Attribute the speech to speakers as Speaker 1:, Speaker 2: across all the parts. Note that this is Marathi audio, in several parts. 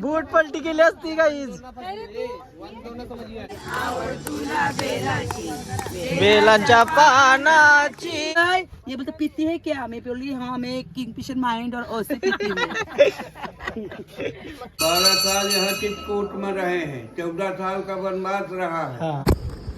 Speaker 1: बूट पलटी केली असती काहीच बेलांच्या पानाची.
Speaker 2: ये बोलते पीती है क्या? मैं बोली हाँ मैं किंगफिशर माइंड और ओसे पीती हूँ।
Speaker 3: बारह साल यहाँ चित्रकूट में रहे हैं चौदह साल का वनवास रहा है।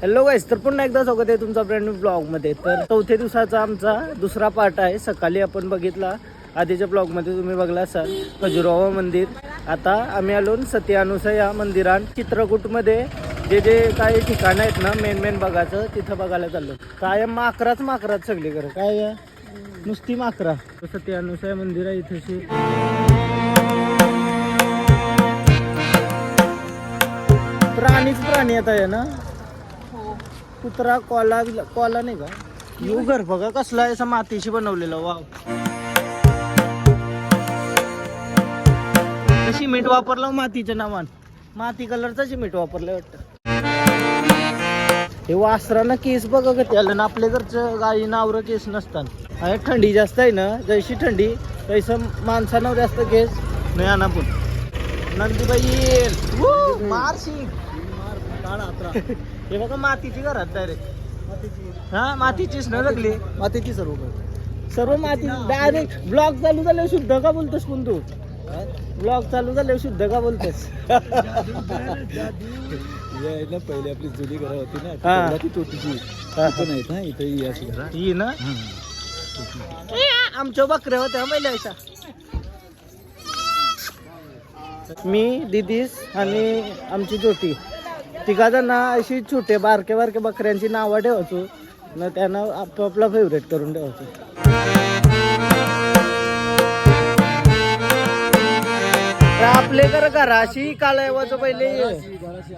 Speaker 1: हॅलो गाईस तर पुन्हा एकदा स्वागत आहे तुमचा ब्रँड ब्लॉगमध्ये. तर चौथ्या दिवसाचा आमचा दुसरा पार्ट आहे. सकाळी आपण बघितला आधीच्या ब्लॉगमध्ये तुम्ही बघला असाल खजुरावा मंदिर. आता आम्ही आलो सती या मंदिरात चित्रकूटमध्ये. जे जे काही ठिकाणं आहेत ना मेन मेन बघायचं तिथं बघायला चाललो. काय माकराच माकरात सगळीकडे. काय आहे? नुसती माकरा. सती मंदिर आहे इथेशी. प्राणीच प्राणी आता आहे ना? कुत्रा कॉला कॉला नाही का? यू घर बघा कसला आहे, मातीशी बनवलेला वाव. सिमेंट वापरलं? मातीच्या नावान. माती कलरचा सिमेंट वापरलं वाटतं. हे वासरानं केस बघा का त्याला आपल्या घरचं गाई नावर केस नसतात आणि थंडी जास्त आहे ना जैशी थंडी तैसं माणसानं जास्त केस नाही आणा पण. नंदीबाई मारशी हे बघा मातीची घरात डायरेक्ट हा मातीचीच न लागली. मातीची सर्व. सर्व माती डायरेक्ट ब्लॉग चालू झाल्यावर शुद्ध का बोलतोस पण तू? ब्लॉग चालू झाल्यावर शुद्ध का बोलतोस?
Speaker 4: पहिले आपली जुनी घरं होती ना
Speaker 1: हा.
Speaker 4: ती तोटीची
Speaker 1: हा.
Speaker 4: इथं नाहीत ना इथे ही अशी घरं.
Speaker 1: ही ना? आमच्या बकऱ्या होत्या पहिल्या अशा. मी दिदीस आणि आमची जोटी. तिघा जणांना अशी छोटे बारके बारके बकऱ्यांची नावं ठेवायचो. न त्यांना आपापला फेवरेट करून ठेवायचो. आपले कर घराशी कालवाचं पहिले.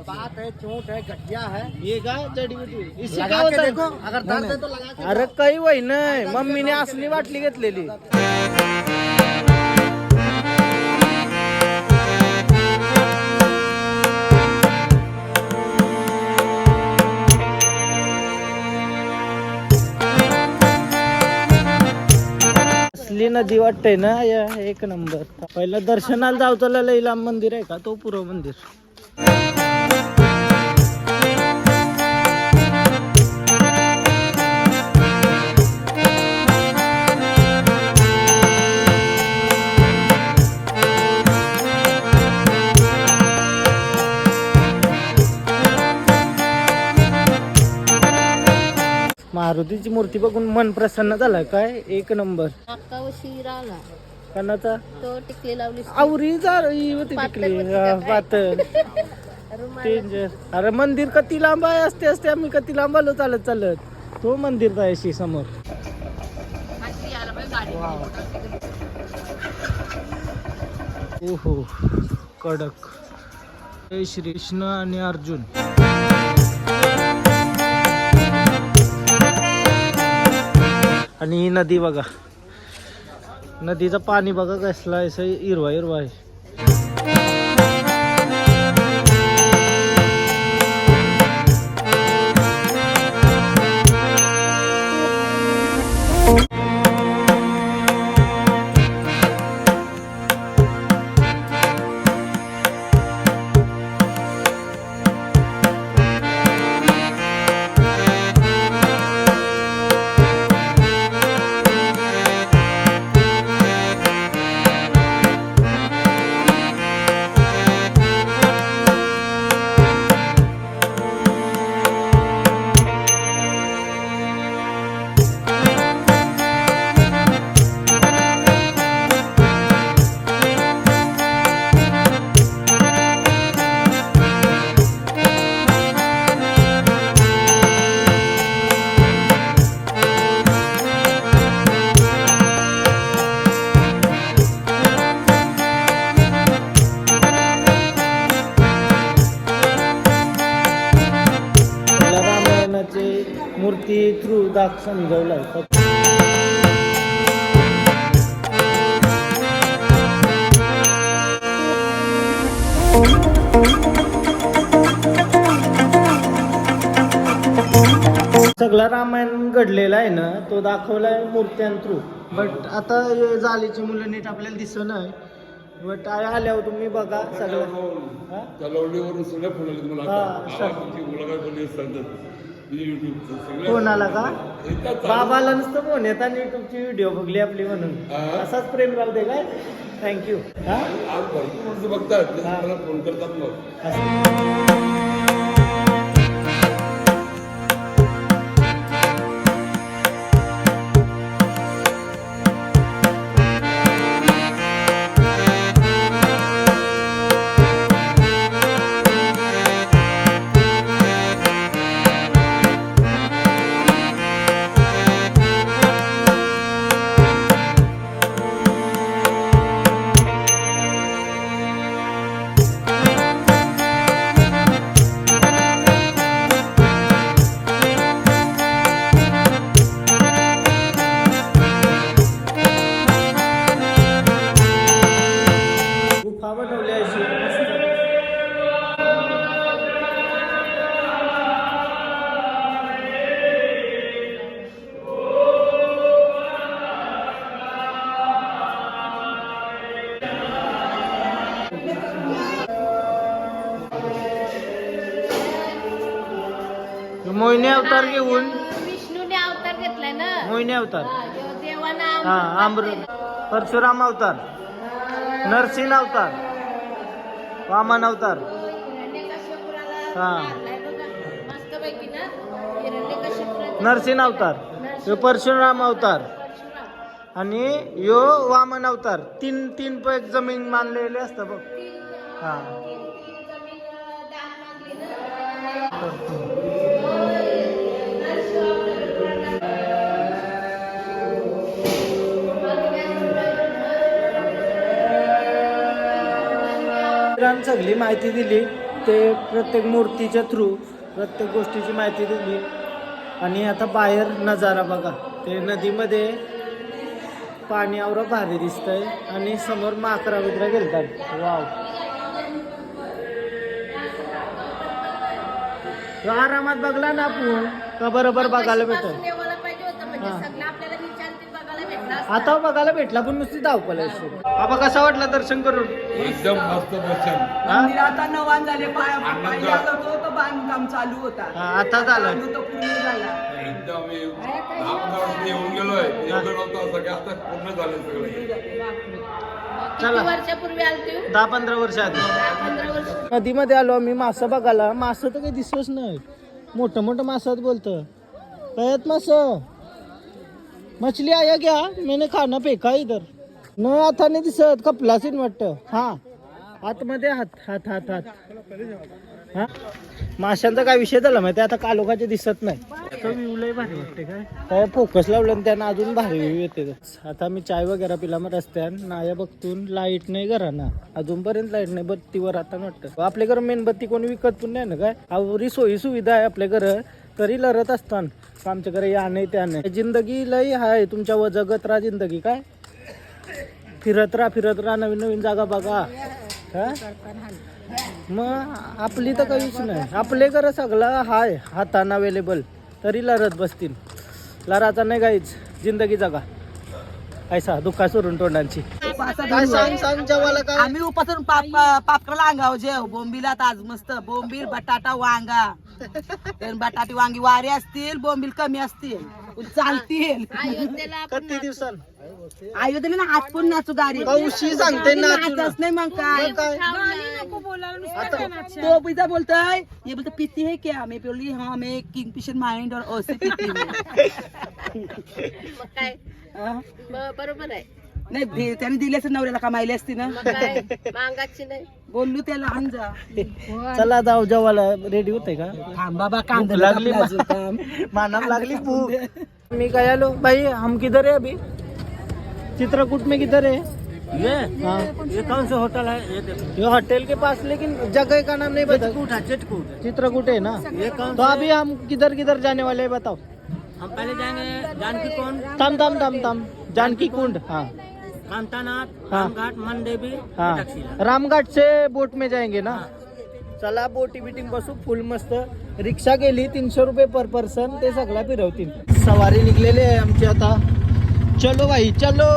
Speaker 4: बात है चोट है गठिया है
Speaker 1: ये का जडीबुटी इसी का होता है?
Speaker 4: अगर दर्द है तो लगा
Speaker 1: अरे काही वय नाही. मम्मीने असली बाटली घेतलेली. असली नदी वाटते ना या एक नंबर. पहिला दर्शनाला जावचं लई लांब मंदिर आहे का? तो पुरव मंदिर. मारुतीची मूर्ती बघून मन प्रसन्न झालं. काय? एक नंबर.
Speaker 5: अक्का
Speaker 1: कणाचा?
Speaker 5: तो टिकली लावली.
Speaker 1: आवरी जारी होती पातळ. डेंजर अरे मंदिर किती लांब आहे असते असते आम्ही किती लांब आलो चालत चालत. तो मंदिर आहे समोर. ओहो कडक. श्री कृष्ण आणि अर्जुन. आणि ही नदी बघा. नदीचं पाणी बघा कसलं आहे असं हिरवा हिरवा आहे. दाख समजवलाय सगळा रामायण घडलेला आहे ना तो दाखवलाय मूर्त्यां थ्रू बट आता जालीची मुलं नीट आपल्याला दिसत नाही. टाळ्या आल्यावर तुम्ही बघा सगळं.
Speaker 6: सगळ्या फोन आला
Speaker 1: का बाबाला नुसतं फोन येतात युट्यूबची व्हिडिओ बघली आपली म्हणून. असाच प्रेम राहते काय? थँक्यू हा?
Speaker 6: बघतात. फोन करतात मग.
Speaker 1: मोहिनी अवतार घेऊन.
Speaker 5: विष्णूने अवतार घेतलाय ना.
Speaker 1: मोहिनी अवतार.
Speaker 5: हा, देव- देवानं
Speaker 1: हा
Speaker 5: अमृत.
Speaker 1: परशुराम अवतार. नरसिंह अवतार. वामन अवतार.
Speaker 5: हिरण्यकश्यपुराला
Speaker 1: हा.
Speaker 5: मारलाय बघा. मस्तपैकी ना हिरण्यकश्यपुराचं
Speaker 1: नरसिंह अवतार. ह्यो परशुराम अवतार.
Speaker 5: परशुराम.
Speaker 1: आणि यो वामन अवतार. तीन तीन पैक जमीन मानलेले असतं बघ. हा.
Speaker 5: तीन- तीन जमीन, अं, दान मागली ना.
Speaker 1: मित्रांनो सगळी माहिती दिली ते प्रत्येक मूर्तीच्या थ्रू प्रत्येक गोष्टीची माहिती दिली. आणि आता बाहेर नजारा बघा. ते नदीमध्ये पाणी आवरा भारी दिसतंय आणि समोर माकरा बिकरा गेलतात. वाव आरामात बघला ना आपण? का बरोबर बघायला भेटत आता बघायला भेटला पण नुसती धावपळ बाबा कसा वाटला दर्शन करून?
Speaker 6: एकदम मस्त दर्शन.
Speaker 2: आता नवान झाले पाया तो बांधकाम चालू होता.
Speaker 1: हा, आता झालं.
Speaker 2: बांधू तो पूर्ण झाला.
Speaker 6: एकदम मी दहा पंधरा वर्ष येऊन गेलोय. एवढं नव्हतं सगळं आता पूर्ण झालं सगळं.
Speaker 1: चला.
Speaker 5: किती वर्षापूर्वी आलती हो?
Speaker 1: दहा पंधरा वर्ष आधी.
Speaker 5: दहा पंधरा वर्ष
Speaker 1: नदीमध्ये आलो आम्ही मासं बघायला. मासं तर काही दिसतच नाही. मोठं मोठं मासं बोलतं. कळत मास? मछली आया क्या? मैंने खाना फेका इधर। न आता नाही दिसत कपला सीन वाटतं हा। आतमध्ये हात हात हात हात हा। माशांचा काय विषय झाला माहिती आता कालोखाचे दिसत नाही. तो व्ह्यू लय भारी वाटते काय? काय फोकस लावलं आणि त्यानं अजून भारी व्ह्यू येते. आता मी चाय वगैरे पिला मग रस्त्यान नाया बघतून लाइट नाही घराना. अजूनपर्यंत लाइट नाही बत्तीवर आता वाटतं. आपल्या घर मेणबत्ती कोणी विकत पण नाही ना काय? आवरी सोयी सुविधा आहे आपल्या घर. तरी लढत असताना. आमच्याकडे या नाही त्या नाही जिंदगी लई आहे तुमच्या व जगत राहा जिंदगी. काय? फिरत राहा फिरत राहा. नवीन नवीन जागा बघा. हा? मग आपली तर काहीच नाही. आपले घर सगळं हाय. हातानं अवेलेबल तरी लढत बसतील. लढाचा नाही काहीच. जिंदगी जगा. ऐसा दुःखा सोडून तोंडांची. काय
Speaker 2: धरू
Speaker 1: सांग
Speaker 2: आहे.
Speaker 1: सांग जेवायला काय?
Speaker 2: आम्ही उपासून पाप पाप करायला अंगाव जेव. बोंबीलात आज मस्त. बोंबील बटाटा वांगा. तर बटाटी वांगी वारे असतील बोंबील कमी असतील. चालतील.
Speaker 1: किती दिवसांन?
Speaker 2: अयोध्येला ना आज पण नाचू गाडी.
Speaker 1: कौशी सांगते नाचू ना.
Speaker 2: नाचच नाही मग काय.
Speaker 1: मग काय?
Speaker 2: तो पिझ्जा बोलताय ये बोलते पीती है क्या? मैं बोली हाँ मैं किंग फिशर माइंड और ओसे पीती हूँ.
Speaker 5: मग काय?
Speaker 2: हाँ?
Speaker 5: ब- बरोबर आहे.
Speaker 2: नाही दे- त्याने दिले असते नवऱ्याला कमायले असते ना.
Speaker 5: मग काय? मागाची नाही.
Speaker 2: बोललो त्याला आण जा.
Speaker 1: चला जाऊ जेवायला रेडी होते का?
Speaker 2: थांब बाबा
Speaker 1: भूक
Speaker 2: कांदा
Speaker 1: लागली
Speaker 2: अजून
Speaker 1: मानव लागली भूक. मी काय आलो भाई हम किधर है अभी? चित्रकूट में किधर है? ये? हाँ। ये कौन सा होटल है? ये देखो। ये होटल के पास लेकिन जगह का नाम नहीं बता चित्रकूट है चित्रकूट। चित्रकूट है ना? ये कौन तो अभी हम किधर किधर जाने वाले हैं बताओ। हम पहले जाएंगे जानकी कुंड। तम तम तम तम जानकी कुंड हाँ। कांतानाथ रामघाट मन देवी हाँ. रामघाट से बोट में जाएंगे ना? चला बोटी बिटिंग बसू फुल मस्त. रिक्षा गेली तीनशे रुपये पर पर्सन ते सगळा फिरवतील. सवारी निघलेली आहे आमची आता. चलो भाई चलो.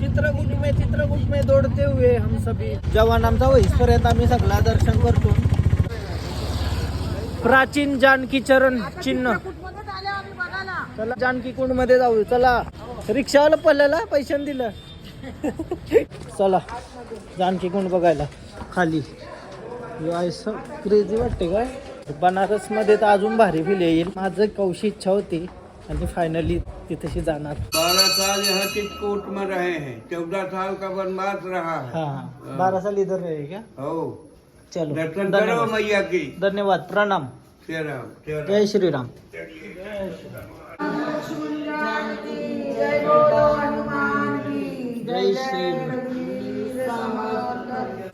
Speaker 1: चित्रकूट में चित्रकूट में दौड़ते हुए हम सभी. जवान आमचा पर्यंत आम्ही सगळा दर्शन करतो. प्राचीन जानकी चरण चिन्ह. चला जानकी कुंडमध्ये जाऊ. चला. रिक्षावाला पडलेला पैशाने दिलं. चला जानकी कुंड बघायला? खाली. क्रेझी वाटते काय? बनारसमध्ये तर अजून भारी फील येईल. माझं कौशी इच्छा होती आणि फायनली तिथेशी जाणार.
Speaker 3: बारह साल यहाँ चित्रकूट में रहे हैं। चौदह साल का वनवास रहा है।
Speaker 1: बारह साल इधर रहे क्या?
Speaker 3: हो।
Speaker 1: चलो
Speaker 3: दर्शन करो
Speaker 1: धन्यवाद.
Speaker 3: मैया की।
Speaker 1: धन्यवाद प्रणाम.
Speaker 3: जय राम जय राम।
Speaker 1: जय श्रीराम जय श्री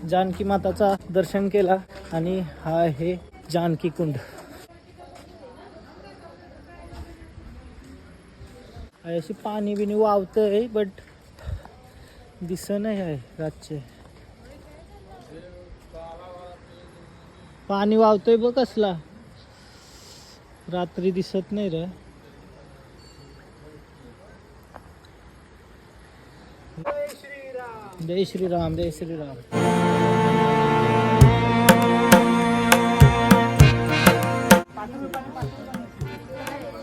Speaker 1: जानकी माताचा दर्शन केला आणि हा आहे जानकी कुंड. अशी पाणी बिनी वावतंय बट दिस नाही आहे रातचे. पाणी वावतंय बघ कसला. रात्री दिसत नाही रे. जय श्रीराम जय श्रीराम.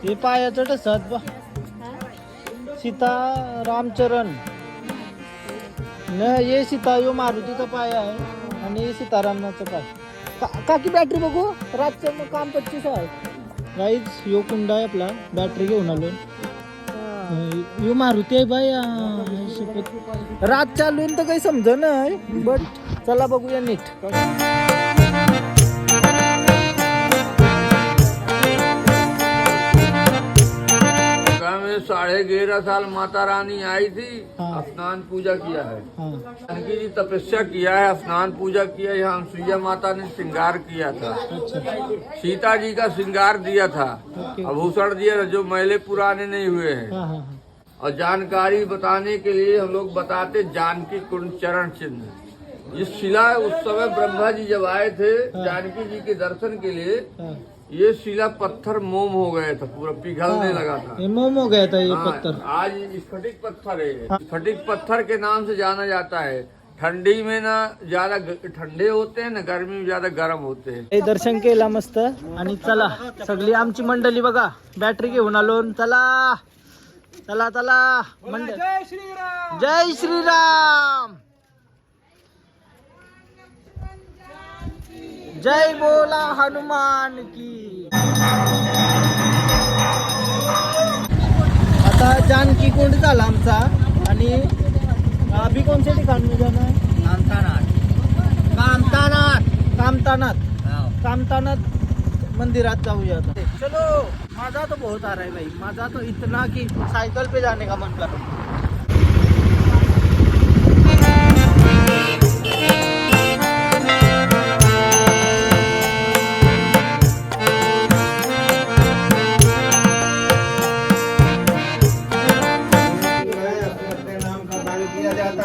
Speaker 1: हे पायाचं टसत बा सीता रामचरण न ये सीता यो मारुतीचा पाय आहे आणि हे सीतारामनाचा पाय. का- काकी बॅटरी बघू? रातचं मग काम पच्चीस आहे. गाईज यो कुंडा आहे आपला. बॅटरी घेऊन आलो यो मारुती आहे बाय रात चालू तर काही समज नाही बट चला बघूया नीट.
Speaker 6: साढ़े ग्यारह साल माता रानी आई थी
Speaker 1: हाँ।
Speaker 6: स्नान पूजा किया है।
Speaker 1: हाँ।
Speaker 6: जानकी जी तपस्या किया है स्नान पूजा किया है यहाँ अनुसुईया माता ने श्रृंगार किया था।
Speaker 1: अच्छा।
Speaker 6: सीता जी का श्रृंगार दिया था आभूषण दिया था जो मैले पुराने नहीं हुए हैं।
Speaker 1: हाँ हाँ हाँ।
Speaker 6: और जानकारी बताने के लिए हम लोग बताते जानकी कुंड चरण चिन्ह। ये शिला उस समय ब्रह्मा जी जब आए थे
Speaker 1: हाँ।
Speaker 6: जानकी जी के दर्शन के लिए ये शिला पत्थर मोम हो गया था पूरा पिघलने लगा था।
Speaker 1: ये मोम हो गया था ये
Speaker 6: हाँ,
Speaker 1: पत्थर।
Speaker 6: आज स्फटिक पत्थर है। स्फटिक पत्थर के नाम से जाना जाता है। ठंडी में ना ज्यादा ठंडे होते हैं ना गर्मी में ज्यादा गर्म होते हैं।
Speaker 1: हे दर्शन केला मस्त आणि चला सगळी आमची मंडळी बघा बॅटरी घेऊन आलो चला चला चला मंडळ. जय श्रीराम! जय बोला हनुमान की। आता जानकी कुंड झाला आमचा आणि अभी कोणत्या ठिकाणी जाणार कामतानाथ कामतानाथ कामतानाथ मंदिरात जाऊया आता. चलो. मजा तो बहुत आ रहा है भाई मजा तो इतना कि साइकिल पे जाने का मन कर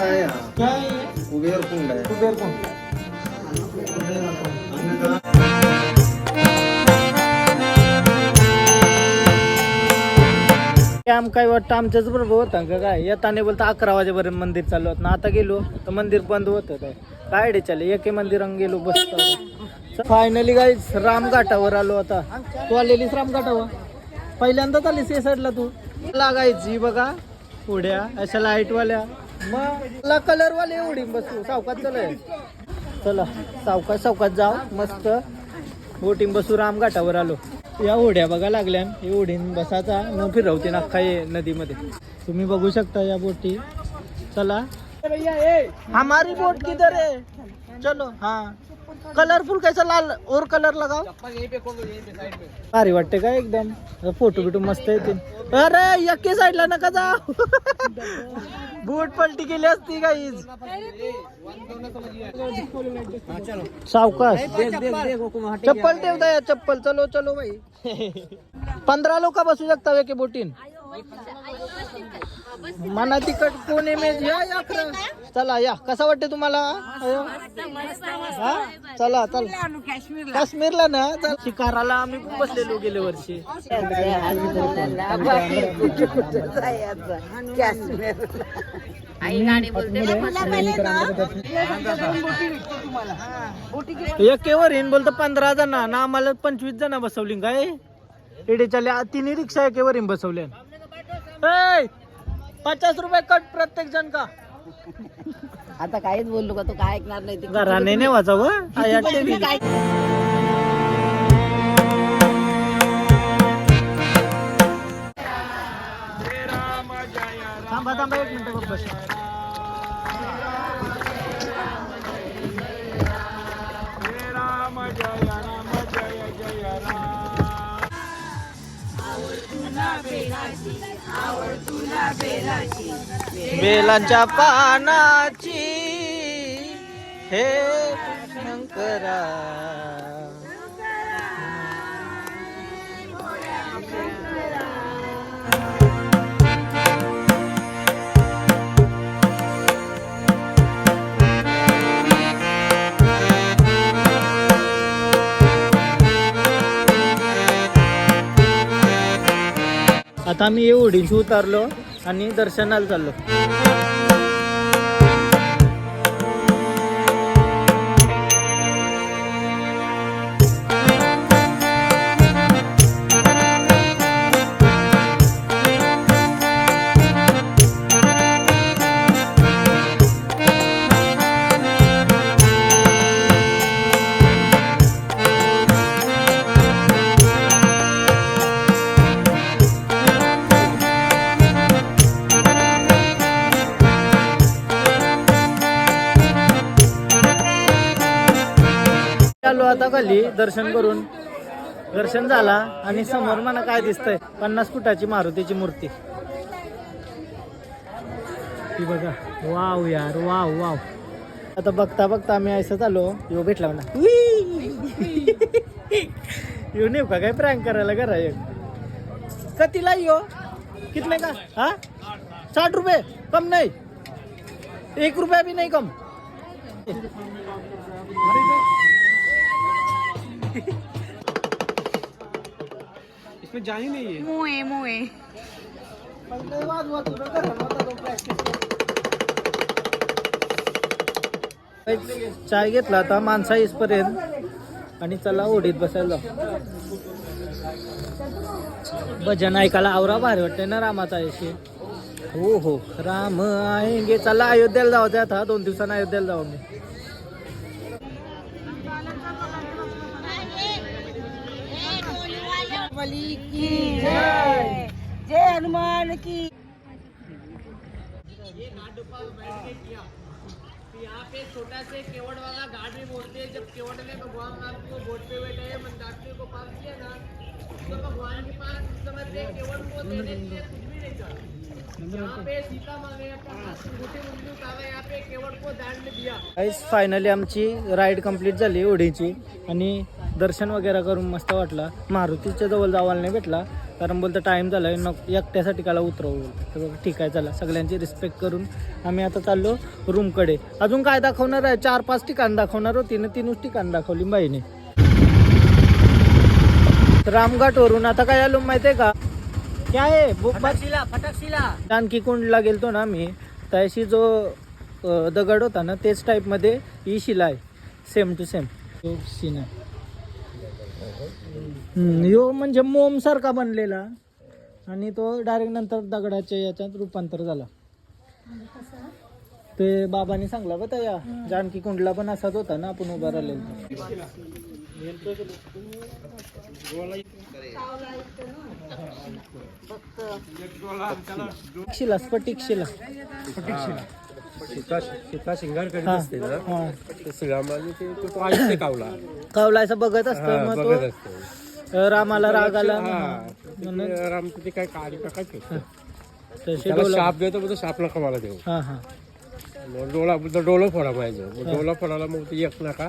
Speaker 1: है
Speaker 3: यहाँ
Speaker 1: क्या? है?
Speaker 3: कुबेर कुंड है
Speaker 1: कुबेर कुंड आम काय वाटतं? आमच्याच बरोबर होतं का काय? येताना बोलता अकरा वाजेपर्यंत मंदिर चालू होत. ना आता गेलो तर मंदिर बंद होतं काय? काय डे चाले? एके मंदिरात गेलो बसतो फायनली काय रामघाटावर आलो आता. तू आलेलीस रामघाटावर? पहिल्यांदाच आलीस या साईडला तू? लागायची बघा उड्या अशा लाईटवाल्या मग कलरवाले उडी बसू सावकात चला चला सावकात सावकात जाऊ मस्त. बोटीन बसू रामघाटावर आलो. या ओढ्या बघा लागल्या हे ओढीन बसाचा न फिरवते अख्खा ये नदीमध्ये. तुम्ही बघू शकता या बोटी. चला. हमारी बोट किधर है? चलो हा. कलरफुल कैसा लाल और कलर लगाओ। भारी वाटते का एकदम? फोटो बिटो मस्त येते अरे यक्के साईडला नका जा बूट पलटी केली असती काहीच सावकाश. चप्पल ठेवता या चप्पल. चलो चलो भाई. पंधरा लोक बसू शकता एके बोटीन. मना तिकट कोण इमेज या या खरं. चला या. कसा वाटते तुम्हाला? हा? चला चल. काश्मीरला ना? चल. शिकाराला आम्ही खूप बसलेलो गेल्या वर्षी. एक केवर येईन बोलतो पंधरा जण. ना आम्हाला पंचवीस जण बसवली काय? इडेच्या तिन्ही रिक्षा एकेवर येईन बसवल्या पचास रुपये कट प्रत्येक जण का?
Speaker 2: आता काहीच बोललो का? तो काय ऐकणार नाही ते?
Speaker 1: घराने नाही वाचावं.
Speaker 2: काय?
Speaker 1: थांबा थांबा एक मिनिट बघ बस. बेलांच्या पानाची हे शंकरा आता मी ओढीशी उतारलो आणि दर्शनाला चाललो. आलो दर्शन करून दर्शन झाला आणि समोर मला काय दिसतंय? पन्नास फुटाची मारुतीची मूर्ती. ती बघा. वाव यार वाव वाव. आता बघता बघता आम्ही असं आलो. यो भेटला म्हणा. यो नेऊ का काय प्रँक करायला करा एक. कतीला यो? कितने का? हा? साठ रुपये? कम नाही. एक रुपया भी नाही कम.
Speaker 5: मुए मुए।
Speaker 1: चाय घेतला आता माणसा येईसपर्यंत आणि चला ओढीत बसायला. जाऊ. भजन ऐकायला आवरा भारी वाटते ना रामाचा यशी हो हो. राम आएंगे. चला अयोध्येला जाऊ ते आता. दोन दिवसांनी अयोध्येला जाऊ मी
Speaker 2: बली की जय। जय। हनुमान की।
Speaker 1: यहाँ पे छोटा से केवड़ वाला घाट भी बोलते हैं जब केवट ने भगवान नाथ को बोट पे बैठे मंदाकिनी को पास किया ना तो भगवान के पास उस समय पे केवड़ को देने के लिए कुछ भी नहीं था यहाँ फायनली आमची राईड कंप्लीट झाली ओढीची. आणि दर्शन वगैरे करून मस्त वाटला. मारुतीच्या जवळ जावायला नाही भेटला कारण बोलतं टाईम झाला आहे नक एकट्यासाठी काला उतरवू तर बघा ठीक आहे चला सगळ्यांची रिस्पेक्ट करून आम्ही आता चाललो रूमकडे अजून काय दाखवणार आहे? चार पाच ठिकाण दाखवणार होती ना तीनच ठिकाण दाखवली बाईने. रामघाट वरून आता काय आलो माहितीये का? काय आहे फटकशिला फटकशिला. जानकी कुंडला गेलतो ना मी त्याशी जो अ, दगड होता ना तेच टाईपमध्ये ही शिला आहे. सेम टू सेम तो सीन आहे. हम्म, यो म्हणजे मोम सारखा बनलेला. आणि तो डायरेक्ट नंतर दगडाच्या याच्यात रूपांतर झाला. ते बाबांनी सांगला बघा या जानकी कुंडला पण असाच होता ना आपण उभा राहिलेलो.
Speaker 4: शिंगार करीत असते ना. ते ते तो आयुष्य कावला.
Speaker 1: कावला असं बघत असतं मग
Speaker 4: बघत
Speaker 1: तो
Speaker 4: असतो.
Speaker 1: रामाला राग आला
Speaker 4: हा,
Speaker 1: म्हणून
Speaker 4: ते रामचं ते काय कार्य का काय केलं?
Speaker 1: तसे
Speaker 4: त्याला
Speaker 1: डोला-
Speaker 4: शाप देतो मग तो शाप नका मला देऊ
Speaker 1: हा हा.
Speaker 4: मग डोळा मग तो फोडा पाहिजे. मग डोळा फोडायला मग ते एक नका.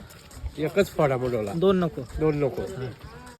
Speaker 4: एकच फोडा मग डोळा
Speaker 1: दोन नको.
Speaker 4: दोन नको.